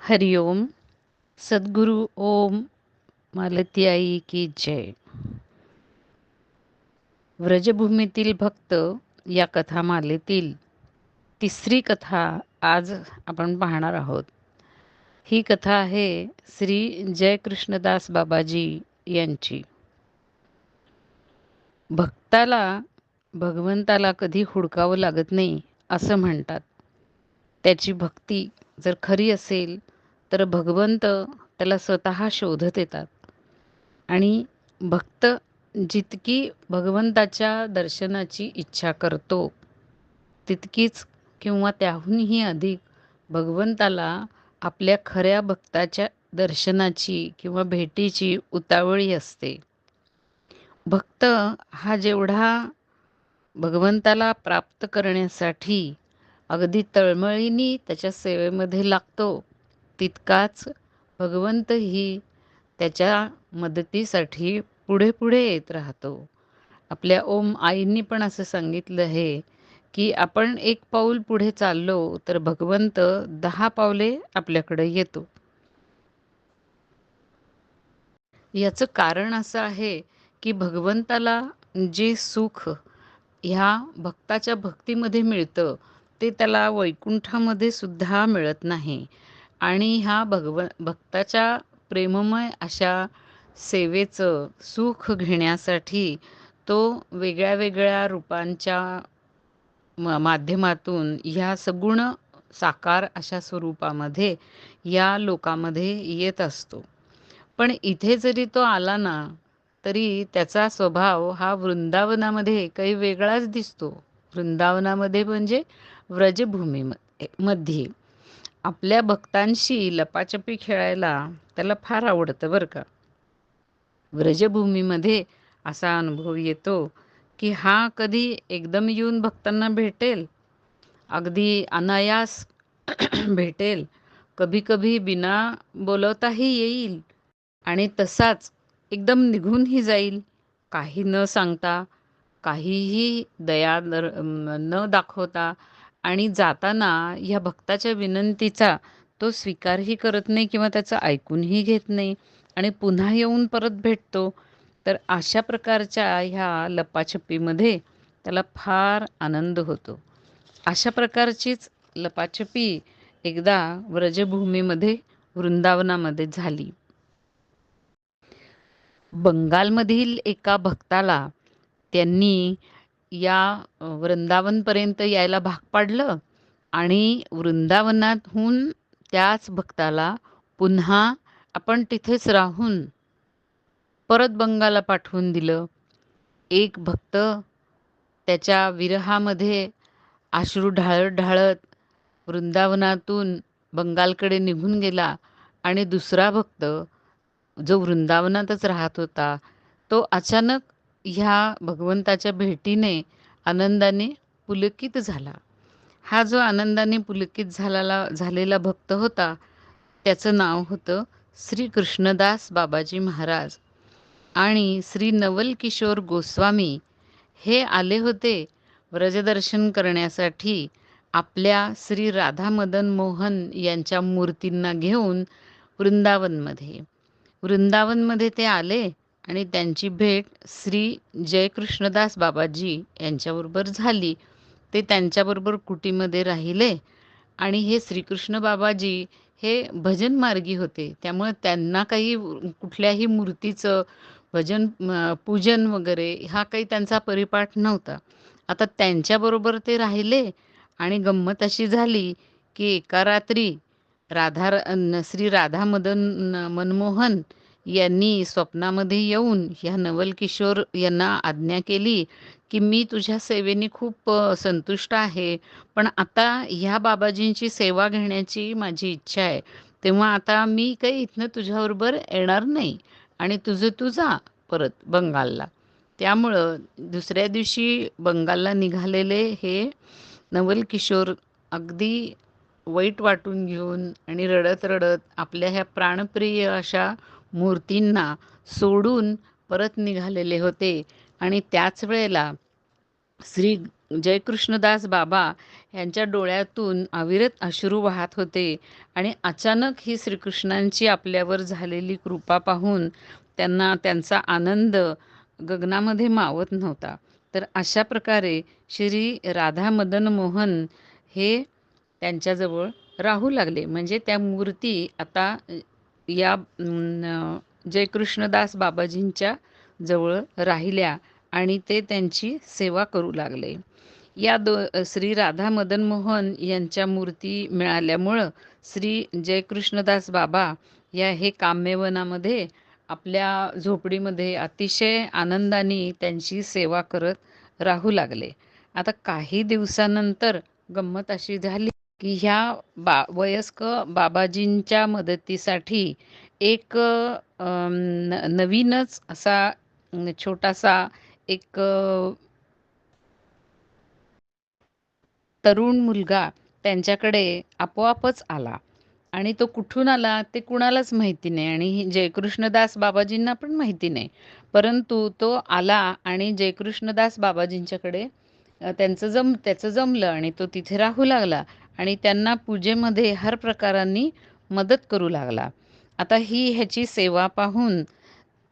हरि ओम सद्गुरु ओम मालती आई की जय. व्रजभूमीतील भक्त या कथामालेतील तिसरी कथा आज आपण पाहणार आहोत. ही कथा आहे श्री जयकृष्णदास बाबाजी यांची. भक्ताला भगवंताला कधी हुडकावं लागत नाही असं म्हणतात. त्याची भक्ती जर खरी असेल तर भगवंत त्याला स्वतः शोधत येतात. आणि भक्त जितकी भगवंताच्या दर्शनाची इच्छा करतो तितकीच किंवा त्याहूनही अधिक भगवंताला आपल्या खऱ्या भक्ताच्या दर्शनाची किंवा भेटीची उतावळी असते. भक्त हा जेवढा भगवंताला प्राप्त करण्यासाठी अगदी तळमळीनी त्याच्या सेवेमध्ये लागतो. तितकाच भगवंतही त्याच्या मदतीसाठी पुढे पुढे येत राहतो. आपल्या ओम आईंनी पण असं सांगितलं आहे की आपण एक पाऊल पुढे चाललो तर भगवंत दहा पावले आपल्याकडे येतो. याचं कारण असं आहे की भगवंताला जे सुख ह्या भक्ताच्या भक्तीमध्ये मिळतं ते त्याला वैकुंठामध्ये सुद्धा मिळत नाही. आणि ह्या भगव भक्ताच्या प्रेममय अशा सेवेचं सुख घेण्यासाठी तो वेगळ्या वेगळ्या रूपांच्या माध्यमातून ह्या सगुण साकार अशा स्वरूपामध्ये या लोकामध्ये येत असतो. पण इथे जरी तो आला ना तरी त्याचा स्वभाव हा वृंदावनामध्ये काही वेगळाच दिसतो. वृंदावनामध्ये म्हणजे व्रजभूमी मध्ये आपल्या भक्तांशी लपाछपी खेळायला त्याला फार आवडतं बरं का. व्रजभूमीमध्ये असा अनुभव येतो की हा कधी एकदम येऊन भक्तांना भेटेल अगदी अनायास भेटेल कभी कभी बिना बोलवताही येईल आणि तसाच एकदम निघूनही जाईल काही न सांगता काहीही दया न दाखवता आणि जाताना ह्या भक्ताच्या विनंतीचा तो स्वीकारही करत नाही किंवा त्याचं ऐकूनही घेत नाही आणि पुन्हा येऊन परत भेटतो तर अशा प्रकारच्या ह्या लपाछपीमध्ये त्याला फार आनंद होतो. अशा प्रकारचीच लपाछपी एकदा व्रजभूमीमध्ये वृंदावनामध्ये झाली. बंगालमधील एका भक्ताला त्यांनी या वृंदावनपर्यंत यायला भाग पाडलं आणि वृंदावनातहून त्याच भक्ताला पुन्हा आपण तिथेच राहून परत बंगाला पाठवून दिलं. एक भक्त त्याच्या विरहामध्ये आश्रू ढाळत ढाळत वृंदावनातून बंगालकडे निघून गेला आणि दुसरा भक्त जो वृंदावनातच राहत होता तो अचानक ह्या भगवंताच्या भेटीने आनंदाने पुलकित झाला. हा जो आनंदाने पुलकित झालेला झालेला भक्त होता त्याचं नाव होतं श्री कृष्णदास बाबाजी महाराज. आणि श्री नवल किशोर गोस्वामी हे आले होते व्रजदर्शन करण्यासाठी आपल्या श्री राधा मदन मोहन यांच्या मूर्तींना घेऊन वृंदावनमध्ये. वृंदावनमध्ये ते आले आणि त्यांची भेट श्री जयकृष्णदास बाबाजी यांच्याबरोबर झाली. ते त्यांच्याबरोबर कुटीमध्ये राहिले आणि हे श्रीकृष्ण बाबाजी हे भजन मार्गी होते. त्यामुळे त्यांना काही कुठल्याही मूर्तीचं भजन पूजन वगैरे हा काही त्यांचा परिपाठ नव्हता. आता त्यांच्याबरोबर ते राहिले आणि गंमत अशी झाली की एका रात्री राधा श्री राधा मदन मनमोहन यांनी स्वप्नामध्ये येऊन ह्या नवल किशोर यांना आज्ञा केली की मी तुझ्या सेवेने खूप संतुष्ट आहे. पण आता ह्या बाबाजींची सेवा घेण्याची माझी इच्छा आहे. तेव्हा आता मी काही इथनं तुझ्याबरोबर येणार नाही आणि तुझं तू जा परत बंगालला. त्यामुळं दुसऱ्या दिवशी बंगालला निघालेले हे नवल किशोर अगदी वाईट वाटून घेऊन आणि रडत रडत आपल्या ह्या प्राणप्रिय अशा मूर्तींना सोडून परत निघालेले होते. आणि त्याच वेळेला श्री जयकृष्णदास बाबा यांच्या डोळ्यातून अविरत अश्रू वाहत होते. आणि अचानक ही श्रीकृष्णांची आपल्यावर झालेली कृपा पाहून त्यांना त्यांचा आनंद गगनामध्ये मावत नव्हता. तर अशा प्रकारे श्री राधा मदन मोहन हे त्यांच्याजवळ राहू लागले. म्हणजे त्या मूर्ती आता या जयकृष्णदास बाबाजींच्या जवळ राहिल्या आणि ते त्यांची सेवा करू लागले. या दो श्री राधा मदन मोहन यांच्या मूर्ती मिळाल्यामुळं श्री जयकृष्णदास बाबा या हे काम्यवनामध्ये आपल्या झोपडीमध्ये अतिशय आनंदाने त्यांची सेवा करत राहू लागले. आता काही दिवसानंतर गंमत अशी झाली. की ह्या बा वयस्क बाबाजींच्या मदतीसाठी एक नवीनच असा छोटासा एक तरुण मुलगा त्यांच्याकडे आपोआपच आला. आणि तो कुठून आला ते कुणालाच माहिती नाही आणि जयकृष्णदास बाबाजींना पण माहिती नाही. परंतु तो आला आणि जयकृष्णदास बाबाजींच्याकडे त्यांचं जम त्याचं जमलं आणि तो तिथे राहू लागला. आणि त्यांना पूजेमध्ये हर प्रकारांनी मदत करू लागला. आता ही ह्याची सेवा पाहून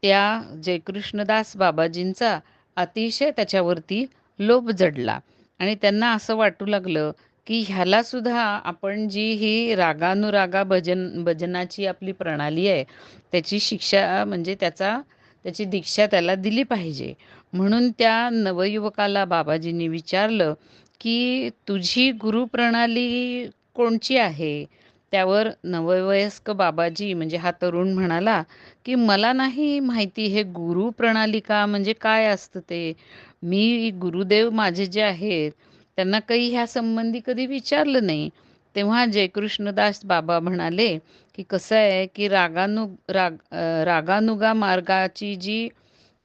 त्या जयकृष्णदास बाबाजींचा अतिशय त्याच्यावरती लोभ जडला. आणि त्यांना असं वाटू लागलं की ह्याला सुद्धा आपण जी ही रागानुरागा भजन भजनाची आपली प्रणाली आहे त्याची शिक्षा म्हणजे त्याचा त्याची दीक्षा त्याला दिली पाहिजे. म्हणून त्या नवयुवकाला बाबाजींनी विचारलं की तुझी गुरुप्रणाली कोणची आहे? त्यावर नववयस्क बाबाजी म्हणजे हा तरुण म्हणाला की मला नाही माहिती हे गुरु प्रणालिका म्हणजे काय असतं ते? मी गुरुदेव माझे जे आहेत त्यांना काही ह्या संबंधी कधी विचारलं नाही. तेव्हा जयकृष्णदास बाबा म्हणाले की कसं आहे की रागानु राग रागानुगा मार्गाची जी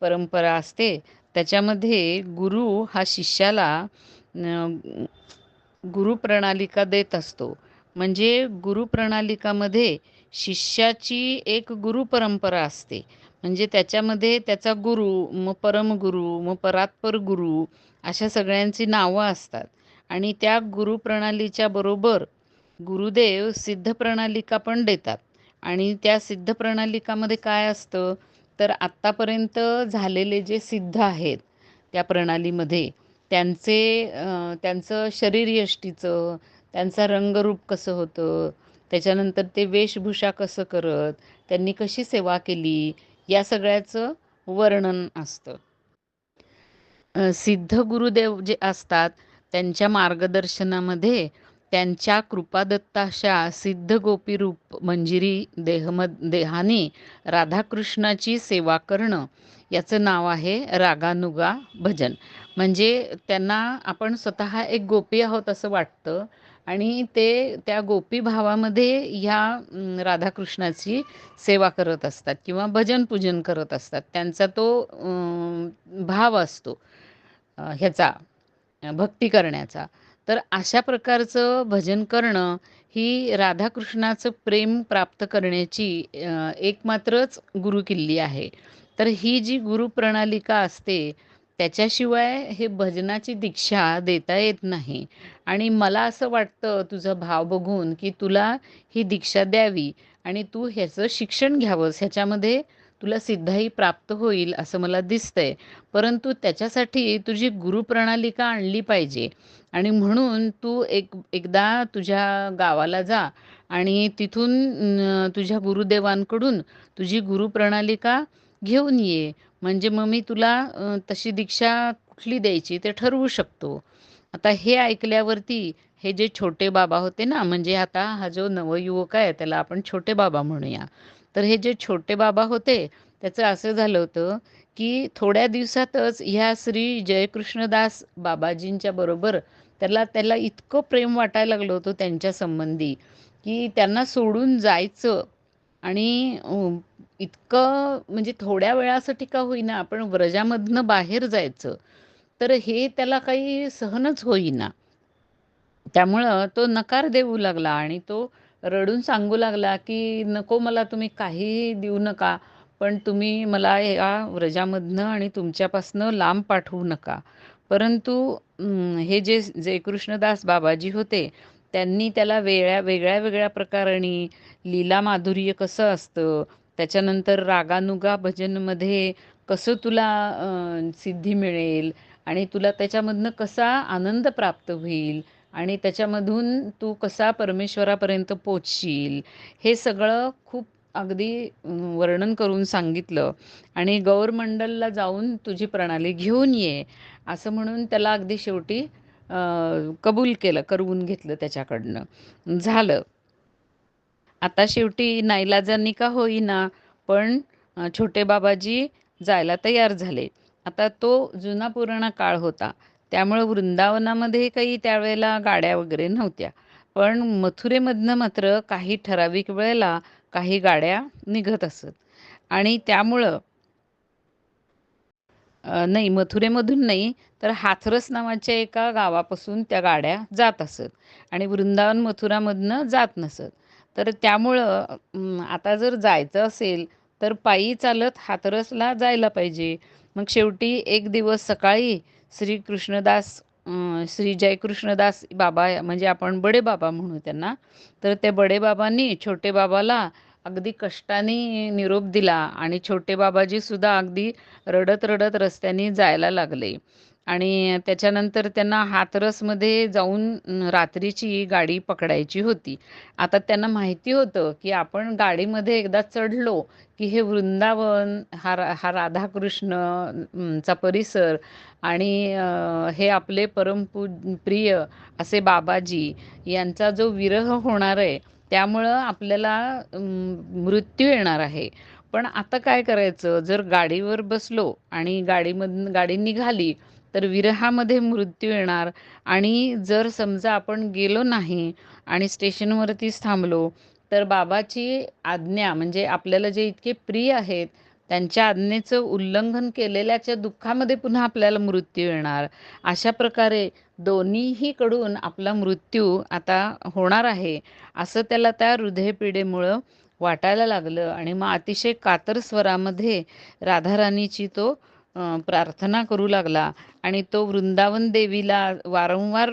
परंपरा असते त्याच्यामध्ये गुरु हा शिष्याला गुरुप्रणालिका देत असतो. म्हणजे गुरुप्रणालिकामध्ये शिष्याची एक गुरुपरंपरा असते. म्हणजे त्याच्यामध्ये त्याचा गुरु मग परमगुरु मग परात्पर गुरु अशा सगळ्यांची नावं असतात. आणि त्या गुरुप्रणालीच्या बरोबर गुरुदेव सिद्ध प्रणालिका पण देतात. आणि त्या सिद्ध प्रणालिकामध्ये काय असतं? तर आत्तापर्यंत झालेले जे सिद्ध आहेत त्या प्रणालीमध्ये त्यांचे त्यांचं शरीरयष्टीचं त्यांचा रंगरूप कसं होतं त्याच्यानंतर ते वेशभूषा कसं करत त्यांनी कशी सेवा केली या सगळ्याचं वर्णन असतं. सिद्ध गुरुदेव जे असतात त्यांच्या मार्गदर्शनामध्ये त्यांच्या कृपादत्ताशा सिद्ध गोपी रूप मंजिरी देहमद देहाने राधाकृष्णाची सेवा करणं याचं नाव आहे रागानुगा भजन. म्हणजे त्यांना आपण स्वतः एक गोपी आहोत असं वाटतं आणि ते त्या गोपी भावामध्ये ह्या राधाकृष्णाची सेवा करत असतात किंवा भजन पूजन करत असतात. त्यांचा तो भाव असतो ह्याचा भक्ती करण्याचा. तर अशा प्रकारचं भजन करणं ही राधाकृष्णाचं प्रेम प्राप्त करण्याची एक मात्रच गुरुकिल्ली आहे. तर ही जी गुरुप्रणालिका असते त्याच्याशिवाय हे भजनाची दीक्षा देता येत नाही. आणि मला असं वाटतं तुझा भाव बघून की तुला ही दीक्षा द्यावी आणि तू ह्याचं शिक्षण घ्यावंस. ह्याच्यामध्ये तुला सिद्धाई प्राप्त होईल असं मला दिसतंय. परंतु त्याच्यासाठी तुझी गुरुप्रणालिका आणली पाहिजे. आणि म्हणून तू एक एकदा तुझ्या गावाला जा आणि तिथून तुझ्या गुरुदेवांकडून तुझी गुरुप्रणालिका घेऊन ये. म्हणजे मग मी तुला तशी दीक्षा कुठली द्यायची ते ठरवू शकतो. आता हे ऐकल्यावरती हे जे छोटे बाबा होते ना म्हणजे आता हा जो नवयुवक आहे त्याला आपण छोटे बाबा म्हणूया. तर हे जे छोटे बाबा होते त्याचं असं झालं होतं की थोड्या दिवसातच ह्या श्री जयकृष्णदास बाबाजींच्या बरोबर त्याला त्याला इतकं प्रेम वाटायला लागलं होतं त्यांच्या संबंधी की त्यांना सोडून जायचं. आणि इतकं म्हणजे थोड्या वेळासाठी का होईना आपण व्रजामधनं बाहेर जायचं तर हे त्याला काही सहनच होईना. त्यामुळं तो नकार देऊ लागला आणि तो रडून सांगू लागला की नको मला तुम्ही काही देऊ नका पण तुम्ही मला या व्रजामधनं आणि तुमच्यापासनं लांब पाठवू नका. परंतु हे जे जे कृष्णदास बाबाजी होते त्यांनी त्याला वेगळ्या वेगळ्या वेगळ्या प्रकाराने लीला माधुर्य कसं असतं त्याच्यानंतर रागानुगा भजनमध्ये कसं तुला सिद्धी मिळेल आणि तुला त्याच्यामधनं कसा आनंद प्राप्त होईल आणि त्याच्यामधून तू कसा परमेश्वरापर्यंत पोचशील हे सगळं खूप अगदी वर्णन करून सांगितलं आणि गौरमंडलला जाऊन तुझी प्रणाली घेऊन ये असं म्हणून त्याला अगदी शेवटी कबूल केलं करवून घेतलं त्याच्याकडनं. झालं. आता शेवटी नाईलाजांनी का होईना पण छोटे बाबाजी जायला तयार झाले. आता तो जुना पुराणा काळ होता. त्यामुळं वृंदावनामध्ये काही त्यावेळेला गाड्या वगैरे नव्हत्या. पण मथुरेमधनं मात्र काही ठराविक वेळेला काही गाड्या निघत असत. आणि त्यामुळं नाही मथुरेमधून नाही तर हाथरस नावाच्या एका गावापासून त्या गाड्या जात असत आणि वृंदावन मथुरामधनं जात नसत. तर त्यामुळं आता जर जायचं असेल तर पायी चालत हाथरसला जायला पाहिजे. मग शेवटी एक दिवस सकाळी श्री कृष्णदास श्री जयकृष्णदास बाबा म्हणजे आपण बडे बाबा म्हणू त्यांना तर त्या बडे बाबांनी छोटे बाबाला अगदी कष्टाने निरोप दिला आणि छोटे बाबाजी सुद्धा अगदी रडत रडत रस्त्याने जायला लागले. आणि त्याच्यानंतर त्यांना हातरसमध्ये जाऊन रात्रीची गाडी पकडायची होती. आता त्यांना माहिती होतं की आपण गाडीमध्ये एकदा चढलो की हे वृंदावन हा हा राधाकृष्ण चा परिसर आणि हे आपले परमपू प्रिय असे बाबाजी यांचा जो विरह होणार आहे त्यामुळं आपल्याला मृत्यू येणार आहे. पण आता काय करायचं? जर गाडीवर बसलो आणि गाडीमधून गाडी निघाली तर विरहामध्ये मृत्यू येणार. आणि जर समजा आपण गेलो नाही आणि स्टेशनवरतीच थांबलो तर बाबाची आज्ञा म्हणजे आपल्याला जे इतके प्रिय आहेत त्यांच्या आज्ञेचं उल्लंघन केलेल्याच्या दुःखामध्ये पुन्हा आपल्याला मृत्यू येणार. अशा प्रकारे दोन्हीकडून आपला मृत्यू आता होणार आहे असं त्याला त्या हृदयपिढेमुळं वाटायला लागलं आणि मग अतिशय कातर स्वरामध्ये राधाराणीची तो प्रार्थना करू लागला आणि तो वृंदावन देवीला वारंवार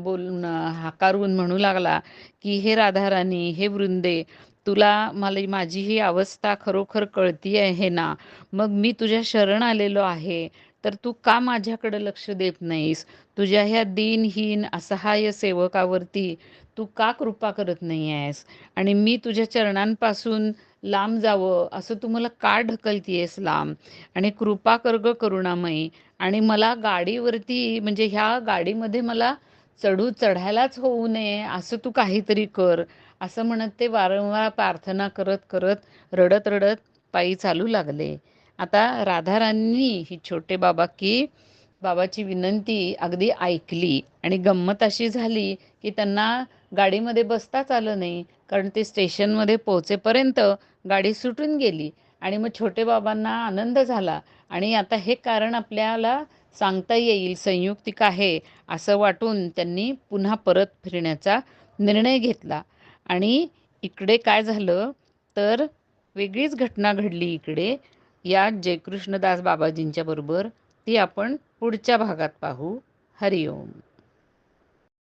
बोल हाकारून म्हणू लागला की हे राधाराणी हे वृंदे तुला मला माझी ही अवस्था खरोखर कळती आहे ना. मग मी तुझ्या शरण आलेलो आहे. तर तू का माझ्याकडे लक्ष देत नाहीस? तुझ्या ह्या दिनहीन असहाय्य सेवकावरती तू का कृपा करत नाही आहेस आणि मी तुझ्या चरणांपासून लांब जावं असं तू मला का ढकलतीयेस लांब? आणि कृपा कर्ग करुणामयी. आणि मला गाडीवरती म्हणजे ह्या गाडीमध्ये मला चढू चढायलाच होऊ नये असं तू काहीतरी कर. असं म्हणत ते वारंवार प्रार्थना करत करत रडत रडत पायी चालू लागले. आता राधाराणी ही छोटे बाबा की बाबाची विनंती अगदी ऐकली आणि गंमत अशी झाली की त्यांना गाडीमध्ये बसताच आलं नाही कारण ते स्टेशनमध्ये पोहोचेपर्यंत गाडी सुटून गेली आणि मग छोटे बाबांना आनंद झाला आणि आता हे कारण आपल्याला सांगता येईल संयुक्तिक आहे असं वाटून त्यांनी पुन्हा परत फिरण्याचा निर्णय घेतला. आणि इकडे काय झालं तर वेगळीच घटना घडली इकडे. या जयकृष्णदास बाबाजींच्या बरोबर ती आपण पुढच्या भागात पाहू. हरिओम.